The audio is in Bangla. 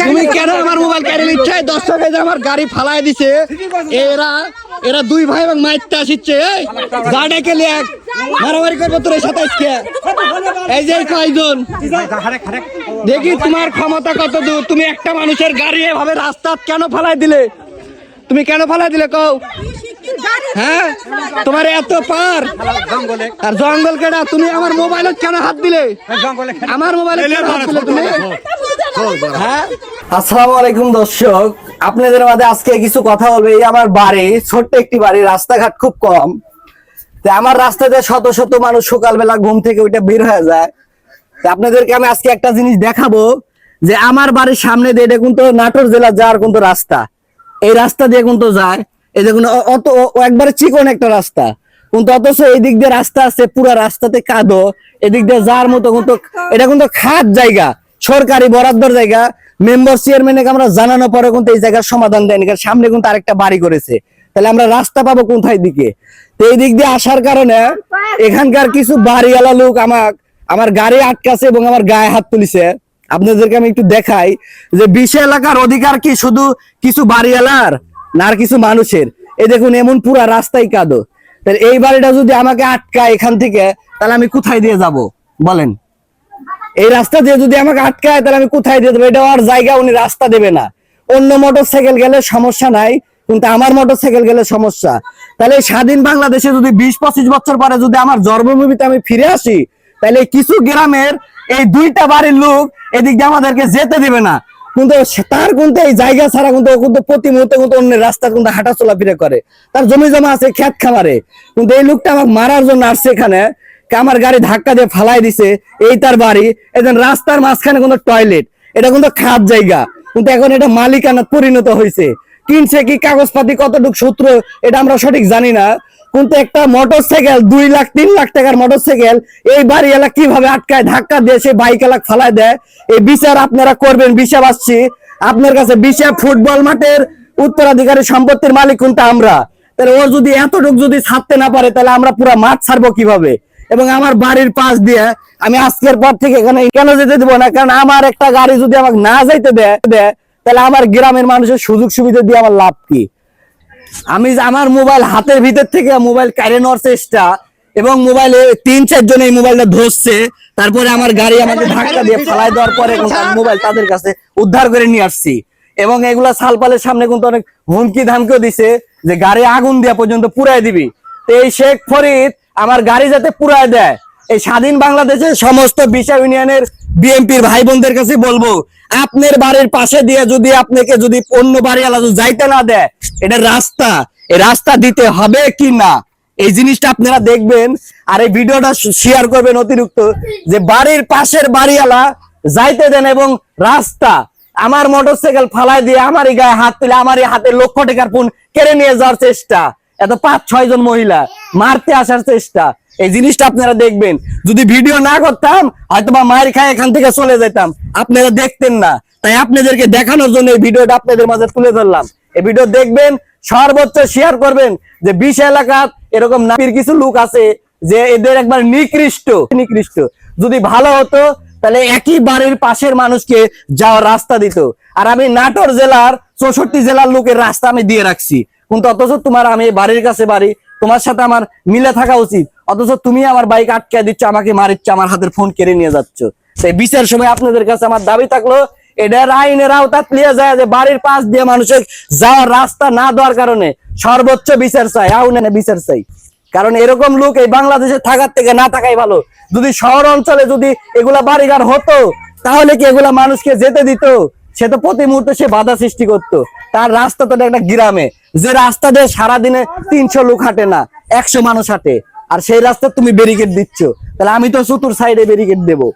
তুমি কেন আমার মোবাইল কেড়ে নিচ্ছে? দর্শক আমার গাড়ি ফালাই দিছে এরা এরা দুই ভাই এবং মাইরতে আসিচ্ছে এই গাড়ে কে লিয়ে মারামারি করব তোর সাথে আজকে এই যে কয়জন? দেখি তোমার ক্ষমতা কত দূর। তুমি একটা মানুষের গাড়ি এভাবে রাস্তা কেন ফালাই দিলে? তুমি কেন ফালাই দিলে কও? হ্যাঁ? তোমার এত পার। আর জঙ্গল কেডা? তুমি আমার মোবাইলে কেন হাত দিলে? আমার মোবাইলে কেন হাত দিলে তুমি? হ্যাঁ? আসসালামু আলাইকুম, দর্শক। আপনাদের মাঝে আজকে কিছু কথা বলবে। এই আমার বাড়ি, ছোট্ট একটি বাড়ি, রাস্তাঘাট খুব কম। তো আমার রাস্তাতে শত শত মানুষ সকালবেলা ঘুম থেকে ওইটা বের হয়ে যায়। তো আপনাদেরকে আমি আজকে একটা জিনিস দেখাবো, যে আমার বাড়ির সামনে দিয়ে এটা কিন্তু নাটোর জেলা যাওয়ার কিন্তু রাস্তা। এই রাস্তা দিয়ে কিন্তু যায়। এই দেখুন অত একবারে চিকন একটা রাস্তা। কিন্তু অথচ এই দিক দিয়ে রাস্তা আছে, পুরো রাস্তাতে কাদো। এদিক দিয়ে যাওয়ার মতো কিন্তু এটা কিন্তু খাদ জায়গা, সরকারি বরাদ্দর জায়গা। মেম্বার চেয়ারম্যানকে আমরা জানানো পরে কিন্তু এই জায়গার সমাধান দেয়নি, কারণ সামনে কিন্তু আরেকটা বাড়ি করেছে। তাহলে আমরা রাস্তা পাবো কোথায় দিকে? তো এই দিক দিয়ে আসার কারণে এখানকার কিছু বাড়িওয়ালা লোক আমার আমার গাড়ি আটকাছে এবং আমার গায়ে হাত তুলিছে। আপনাদেরকে আমি একটু দেখাই যে বিশ এলাকার অধিকার কি শুধু কিছু বাড়িওয়ালার না আর কিছু মানুষের? এই দেখুন, এমন পুরা রাস্তাই কাদো। তাহলে এই বাড়িটা যদি আমাকে আটকায় এখান থেকে, তাহলে আমি কোথায় দিয়ে যাব? বলেন। এই রাস্তা দিয়ে যদি আমাকে আটকায়, তাহলে আমি কোথায় দিয়ে দেবো এটা আর জায়গা উনি রাস্তা দেবে না। অন্য মোটর সাইকেল গেলে সমস্যা নাই, কিন্তু আমার মোটর সাইকেল গেলে সমস্যা। তাহলে স্বাধীন বাংলাদেশে যদি বিশ, পঁচিশ বছর পরে যদি আমার জন্মভূমিতে আমি ফিরে আসি, তাহলে কিছু গ্রামের এই দুইটা বাড়ির লোক এদিক দিয়ে আমাদেরকে যেতে দিবে না। কিন্তু তার কিন্তু এই জায়গা ছাড়া কিন্তু কিন্তু প্রতি মুহূর্তে কিন্তু অন্য রাস্তা কিন্তু হাঁটা চলাফেরা করে। তার জমি জমা আছে খেত খামারে। কিন্তু এই লোকটা আমাকে মারার জন্য আসছে এখানে আমার গাড়ি ধাক্কা দিয়ে ফালাই দিছে, এই তার বাড়ি এখন রাস্তার মাঝখানে কোনো টয়লেট, এটা কিন্তু খাদ জায়গা। কিন্তু এখন এটা মালিকানা পরিণত হয়েছে কিনছে কি, কাগজপাতি কতটুক সূত্র এটা আমরা সঠিক জানি না। কিন্তু একটা মোটর সাইকেল দুই লাখ তিন লাখ টাকার মোটর সাইকেল এই বাড়ি এলাকা কীভাবে আটকায় ধাক্কা দিয়ে সে বাইক এলাকা ফালাই দেয়? এই বিচার আপনারা করবেন বিচার আসছি। আপনার কাছে বিচার ফুটবল মাঠের উত্তরাধিকারী সম্পত্তির মালিক কিন্তু আমরা? তাহলে ও যদি এতটুক যদি ছাড়তে না পারে তাহলে আমরা পুরো মাঠ ছাড়বো কীভাবে? এবং আমার বাড়ির পাশ দিয়ে আমি আজকের পর থেকে এখানে কেন যেতে দেবো না? কারণ আমার একটা গাড়ি যদি আমাকে না যাইতে দেয় দেয়, তাহলে আমার গ্রামের মানুষের সুযোগ সুবিধা দিয়ে আমার লাভ কি? আমি আমার মোবাইল হাতের ভিতর থেকে মোবাইল কাড়ে নেওয়ার চেষ্টা এবং মোবাইলে তিন চারজন এই মোবাইলটা ধরছে। তারপরে আমার গাড়ি আমাকে ধাক্কা দিয়ে ফালাই দেওয়ার পরে মোবাইল তাদের কাছে উদ্ধার করে নিয়ে আসছি। এবং এগুলা সালপালের সামনে কিন্তু অনেক হুমকি ধামকেও দিছে যে গাড়ি আগুন দেওয়া পর্যন্ত পুরাই দিবি। তো এই শেখ ফরিদ আমার গাড়ি যাতে পুরাই দেয়, এই স্বাধীন বাংলাদেশের সমস্ত বিশা ইউনিয়নের বিএনপির ভাই বোনদের কাছে বলব, আপনার বাড়ির পাশে দিয়ে যদি আপনাকে যদি অন্য বাড়ি আলাদা যাইতে না দেয়, এটা রাস্তা। এই রাস্তা দিতে হবে কি না? এই জিনিসটা আপনারা দেখবেন আর এই ভিডিওটা শেয়ার করবেন অতিরিক্ত যে বাড়ির পাশের বাড়িওয়ালা যাইতে দেন এবং রাস্তা, আমার মোটরসাইকেল ফালাই দিয়ে আমারই গায়ে হাত তুলে আমারই হাতে লক্ষ টাকার ফোন কেড়ে নিয়ে যাওয়ার চেষ্টা। এত পাঁচ ছয় জন মহিলা মারতে আসার চেষ্টা। এই জিনিসটা আপনারা দেখবেন। যদি ভিডিও না করতাম হয়তো বা মায়ের খায় এখান থেকে চলে যেতাম আপনারা দেখতেন না। তাই আপনাদেরকে দেখানোর জন্য এই ভিডিওটা আপনাদের মাঝে তুলে ধরলাম। এই ভিডিও দেখবেন, সর্বোচ্চ শেয়ার করবেন যে বিশ এলাকাত এরকম নাপির কিছু লোক আছে যে এদের একবার নিকৃষ্ট নিকৃষ্ট। যদি ভালো হতো, তাহলে একই বাড়ির পাশের মানুষকে যাওয়ার রাস্তা দিত। আর আমি নাটোর জেলার চৌষট্টি জেলার লোকের রাস্তা আমি দিয়ে রাখছি। কিন্তু অথচ তোমার আমি বাড়ির কাছে বাড়ি তোমার সাথে আমার মিলে থাকা উচিত। অথচ তুমি আমার বাইক আটকে দিচ্ছ, আমাকে মারিচ্ছ, আমার হাতের ফোন কেড়ে নিয়ে যাচ্ছ। সেই বিচার সময় আপনাদের কাছে আমার দাবি থাকল এটার আইনের আওতা নিয়ে যায় যে বাড়ির পাশ দিয়ে মানুষের যাওয়ার রাস্তা না দেওয়ার কারণে সর্বোচ্চ বিচার চাই, আউনে বিচার চাই। কারণ এরকম লোক এই বাংলাদেশে থাকার থেকে না থাকাই ভালো। যদি শহর অঞ্চলে যদি এগুলা বাড়িঘর হতো, তাহলে কি এগুলা মানুষকে যেতে দিত? সে তো প্রতি মুহূর্তে সে বাধা সৃষ্টি করত। তার রাস্তা তো একটা গ্রামে। যে রাস্তা দিয়ে সারাদিনে তিনশো লোক হাঁটে না, একশো মানুষ হাঁটে। আর সেই রাস্তা তুমি ব্যারিকেড দিচ্ছ। তাহলে আমি তো চতুর সাইডে ব্যারিকেড দেবো।